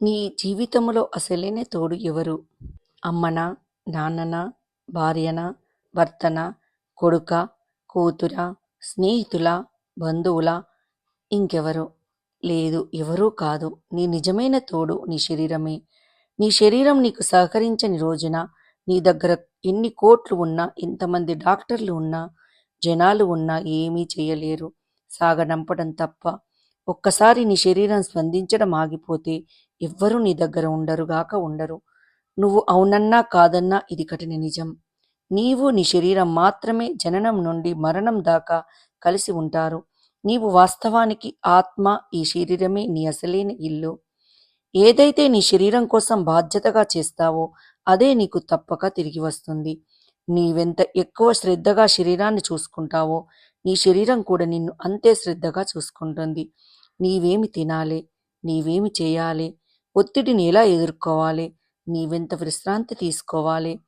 నీ జీవితంలో అసలైన తోడు ఎవరు? అమ్మనా నాన్ననా భార్యనా భర్తనా కొడుక కూతురా స్నేహితుల బంధువుల? ఇంకెవరు? లేదు ఎవరూ కాదు. నీ నిజమైన తోడు నీ శరీరమే. నీ శరీరం నీకు సహకరించని రోజున నీ దగ్గర ఎన్ని కోట్లు ఉన్నా ఎంతమంది డాక్టర్లు ఉన్నా జనాలు ఉన్నా ఏమీ చేయలేరు. సాగనంపడం తప్ప ఒక్కసారి నీ శరీరం స్పందించడం ఆగిపోతే ఎవ్వరూ నీ దగ్గర ఉండరుగాక ఉండరు. నువ్వు అవునన్నా కాదన్నా ఇది కఠిన నిజం. నీవు నీ శరీరం మాత్రమే జననం నుండి మరణం దాకా కలిసి ఉంటారు. నీవు వాస్తవానికి ఆత్మ ఈ శరీరమే నీ అసలైన ఇల్లు. ఏదైతే నీ శరీరం కోసం బాధ్యతగా చేస్తావో అదే నీకు తప్పక తిరిగి వస్తుంది. నీవెంత ఎక్కువ శ్రద్ధగా శరీరాన్ని చూసుకుంటావో నీ శరీరం కూడా నిన్ను అంతే శ్రద్ధగా చూసుకుంటుంది. నీవేమి తినాలి నీవేమి చేయాలి ఒత్తిడిని ఎలా ఎదుర్కోవాలి? నీవెంత విశ్రాంతి తీసుకోవాలి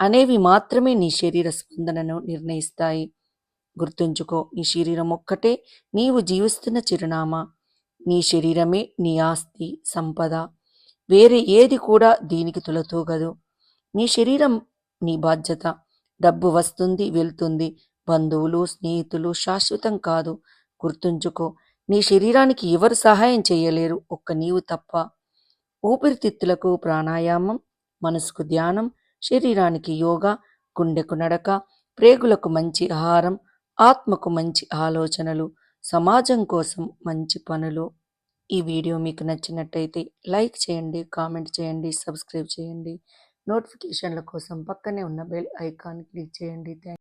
అనేవి మాత్రమే నీ శరీర స్పందనను నిర్ణయిస్తాయి. గుర్తుంచుకో నీ శరీరం ఒక్కటే నీవు జీవిస్తున్న చిరునామా. నీ శరీరమే నీ ఆస్తి సంపద. వేరే ఏది కూడా దీనికి తులతూగదు నీ శరీరం నీ బాధ్యత. డబ్బు వస్తుంది వెళ్తుంది. బంధువులు స్నేహితులు శాశ్వతం కాదు. గుర్తుంచుకో నీ శరీరానికి ఎవరు సహాయం చేయలేరు. ఒక్క నీవు తప్ప. ఊపిరితిత్తులకు ప్రాణాయామం మనసుకు ధ్యానం శరీరానికి యోగా గుండెకు నడక ప్రేగులకు మంచి ఆహారం ఆత్మకు మంచి ఆలోచనలు సమాజం కోసం మంచి పనులు. ఈ వీడియో మీకు నచ్చినట్టయితే లైక్ చేయండి కామెంట్ చేయండి సబ్స్క్రైబ్ చేయండి. నోటిఫికేషన్ల కోసం పక్కనే ఉన్న బెల్ ఐకాన్ క్లిక్ చేయండి. థ్యాంక్